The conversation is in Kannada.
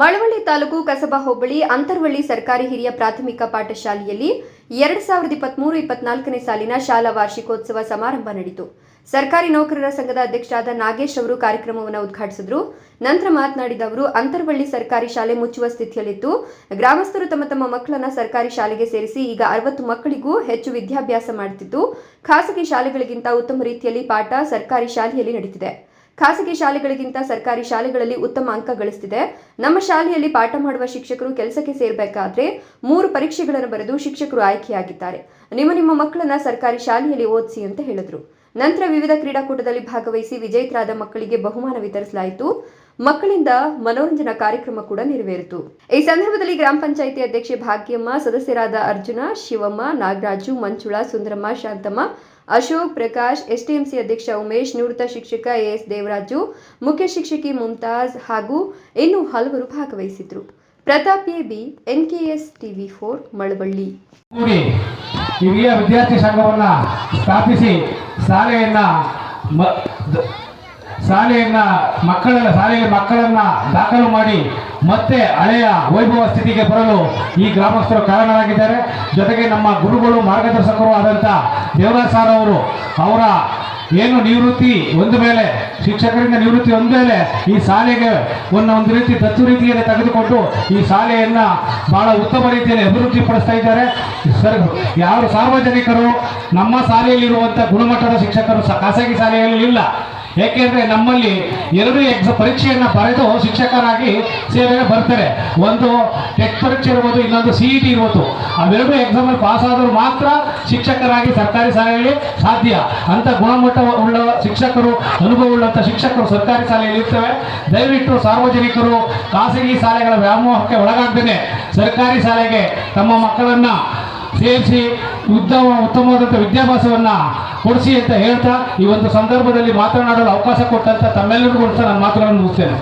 ಮಳವಳ್ಳಿ ತಾಲೂಕು ಕಸಬಾ ಹೋಬಳಿ ಅಂತರ್ವಳ್ಳಿ ಸರ್ಕಾರಿ ಹಿರಿಯ ಪ್ರಾಥಮಿಕ ಪಾಠಶಾಲೆಯಲ್ಲಿ ಎರಡ್ ಸಾವಿರದ ಇಪ್ಪತ್ಮೂರು ಇಪ್ಪತ್ನಾಲ್ಕನೇ ಸಾಲಿನ ಶಾಲಾ ವಾರ್ಷಿಕೋತ್ಸವ ಸಮಾರಂಭ ನಡೆಯಿತು ಸರ್ಕಾರಿ ನೌಕರರ ಸಂಘದ ಅಧ್ಯಕ್ಷರಾದ ನಾಗೇಶ್ ಅವರು ಕಾರ್ಯಕ್ರಮವನ್ನು ಉದ್ಘಾಟಿಸಿದರು. ನಂತರ ಮಾತನಾಡಿದ ಅವರು, ಅಂತರ್ವಳ್ಳಿ ಸರ್ಕಾರಿ ಶಾಲೆ ಮುಚ್ಚುವ ಸ್ಥಿತಿಯಲ್ಲಿತ್ತು. ಗ್ರಾಮಸ್ಥರು ತಮ್ಮ ತಮ್ಮ ಮಕ್ಕಳನ್ನ ಸರ್ಕಾರಿ ಶಾಲೆಗೆ ಸೇರಿಸಿ ಈಗ ಅರವತ್ತು ಮಕ್ಕಳಿಗೂ ಹೆಚ್ಚು ವಿದ್ಯಾಭ್ಯಾಸ ಮಾಡುತ್ತಿದ್ದು ಖಾಸಗಿ ಶಾಲೆಗಳಿಗಿಂತ ಉತ್ತಮ ರೀತಿಯಲ್ಲಿ ಪಾಠ ಸರ್ಕಾರಿ ಶಾಲೆಯಲ್ಲಿ ನಡೀತಿದೆ. ಖಾಸಗಿ ಶಾಲೆಗಳಿಗಿಂತ ಸರ್ಕಾರಿ ಶಾಲೆಗಳಲ್ಲಿ ಉತ್ತಮ ಅಂಕ ಗಳಿಸ್ತಿದೆ. ನಮ್ಮ ಶಾಲೆಯಲ್ಲಿ ಪಾಠ ಮಾಡುವ ಶಿಕ್ಷಕರು ಕೆಲಸಕ್ಕೆ ಸೇರಬೇಕಾದ್ರೆ ಮೂರು ಪರೀಕ್ಷೆಗಳನ್ನು ಬರೆದು ಶಿಕ್ಷಕರು ಆಯ್ಕೆಯಾಗಿದ್ದಾರೆ. ನಿಮ್ಮ ನಿಮ್ಮ ಮಕ್ಕಳನ್ನ ಸರ್ಕಾರಿ ಶಾಲೆಯಲ್ಲಿ ಓದಿಸಿ ಅಂತ ಹೇಳಿದ್ರು. ನಂತರ ವಿವಿಧ ಕ್ರೀಡಾಕೂಟದಲ್ಲಿ ಭಾಗವಹಿಸಿ ವಿಜೇತರಾದ ಮಕ್ಕಳಿಗೆ ಬಹುಮಾನ ವಿತರಿಸಲಾಯಿತು. ಮಕ್ಕಳಿಂದ ಮನೋರಂಜನಾ ಕಾರ್ಯಕ್ರಮ ಕೂಡ ನೆರವೇರಿತು. ಈ ಸಂದರ್ಭದಲ್ಲಿ ಗ್ರಾಮ ಪಂಚಾಯಿತಿ ಅಧ್ಯಕ್ಷೆ ಭಾಗ್ಯಮ್ಮ, ಸದಸ್ಯರಾದ ಅರ್ಜುನ, ಶಿವಮ್ಮ, ನಾಗರಾಜು ಮಂಚುಳಾ ಸುಂದರಮ್ಮ, ಶಾಂತಮ್ಮ ಅಶೋಕ್ ಪ್ರಕಾಶ್ ಎಸ್ಟಿಎಂಸಿ ಅಧ್ಯಕ್ಷ ಉಮೇಶ್, ನಿವೃತ್ತ ಶಿಕ್ಷಕ ಎಎಸ್ ದೇವರಾಜು, ಮುಖ್ಯ ಶಿಕ್ಷಕಿ ಮುಮ್ತಾಜ್ ಹಾಗೂ ಇನ್ನೂ ಹಲವರು ಭಾಗವಹಿಸಿದ್ರು. Pratap A. B NKS TV four, Malavalli. ವಿದ್ಯಾರ್ಥಿ ಸಂಘವನ್ನ ಸ್ಥಾಪಿಸಿ ಶಾಲೆಯನ್ನ ಶಾಲೆಯನ್ನ, ಮಕ್ಕಳನ್ನ, ಶಾಲೆಯಲ್ಲಿ ಮಕ್ಕಳನ್ನ ದಾಖಲು ಮಾಡಿ ಮತ್ತೆ ಹಳೆಯ ವೈಭವ ಸ್ಥಿತಿಗೆ ಬರಲು ಈ ಗ್ರಾಮಸ್ಥರು ಕಾರಣರಾಗಿದ್ದಾರೆ. ಜೊತೆಗೆ ನಮ್ಮ ಗುರುಗಳು ಮಾರ್ಗದರ್ಶಕರು ಆದಂಥ ದೇವರಾಜ್ ಅವರು, ಅವರ ಏನು ನಿವೃತ್ತಿ ಒಂದು ಮೇಲೆ, ಶಿಕ್ಷಕರಿಂದ ನಿವೃತ್ತಿ ಒಂದು ಮೇಲೆ ಈ ಶಾಲೆಗೆ ಒಂದು ಒಂದು ರೀತಿ ದತ್ತು ರೀತಿಯಲ್ಲಿ ತೆಗೆದುಕೊಂಡು ಈ ಶಾಲೆಯನ್ನ ಬಹಳ ಉತ್ತಮ ರೀತಿಯಲ್ಲಿ ಅಭಿವೃದ್ಧಿ ಪಡಿಸ್ತಾ ಇದ್ದಾರೆ. ಸರ್, ಯಾರು ಸಾರ್ವಜನಿಕರು ನಮ್ಮ ಶಾಲೆಯಲ್ಲಿರುವಂಥ ಗುಣಮಟ್ಟದ ಶಿಕ್ಷಕರು ಖಾಸಗಿ ಶಾಲೆಯಲ್ಲಿ ಇಲ್ಲ. ಏಕೆಂದ್ರೆ ನಮ್ಮಲ್ಲಿ ಎರಡು ಎಕ್ಸ್ ಪರೀಕ್ಷೆಯನ್ನ ಬರೆದು ಶಿಕ್ಷಕರಾಗಿ ಸೇವೆಗೆ ಬರ್ತಾರೆ. ಒಂದು ಟೆಕ್ ಪರೀಕ್ಷೆ ಇರ್ಬೋದು, ಇನ್ನೊಂದು ಸಿ ಇ ಟಿ ಇರ್ಬೋದು. ಅವೆರಡು ಎಕ್ಸಾಮಲ್ಲಿ ಪಾಸ್ ಆದರೂ ಮಾತ್ರ ಶಿಕ್ಷಕರಾಗಿ ಸರ್ಕಾರಿ ಶಾಲೆಯಲ್ಲಿ ಸಾಧ್ಯ ಅಂತ ಗುಣಮಟ್ಟ ಉಳ್ಳ ಶಿಕ್ಷಕರು, ಅನುಭವ ಉಳ್ಳಂಥ ಶಿಕ್ಷಕರು ಸರ್ಕಾರಿ ಶಾಲೆಯಲ್ಲಿ ಇರ್ತವೆ. ದಯವಿಟ್ಟು ಸಾರ್ವಜನಿಕರು ಖಾಸಗಿ ಶಾಲೆಗಳ ವ್ಯಾಮೋಹಕ್ಕೆ ಒಳಗಾಗ್ದೇನೆ ಸರ್ಕಾರಿ ಶಾಲೆಗೆ ತಮ್ಮ ಮಕ್ಕಳನ್ನ ಸೇರಿಸಿ ಉತ್ತಮ ಉತ್ತಮವಾದಂಥ ವಿದ್ಯಾಭ್ಯಾಸವನ್ನು ಕೊಡಿಸಿ ಅಂತ ಹೇಳ್ತಾ ಈ ಒಂದು ಸಂದರ್ಭದಲ್ಲಿ ಮಾತನಾಡಲು ಅವಕಾಶ ಕೊಟ್ಟಂತ ತಮ್ಮೆಲ್ಲರಿಗೂ ಸಹ ನಾನು ಮಾತುಗಳನ್ನು ಮುಗಿಸ್ತೇನೆ.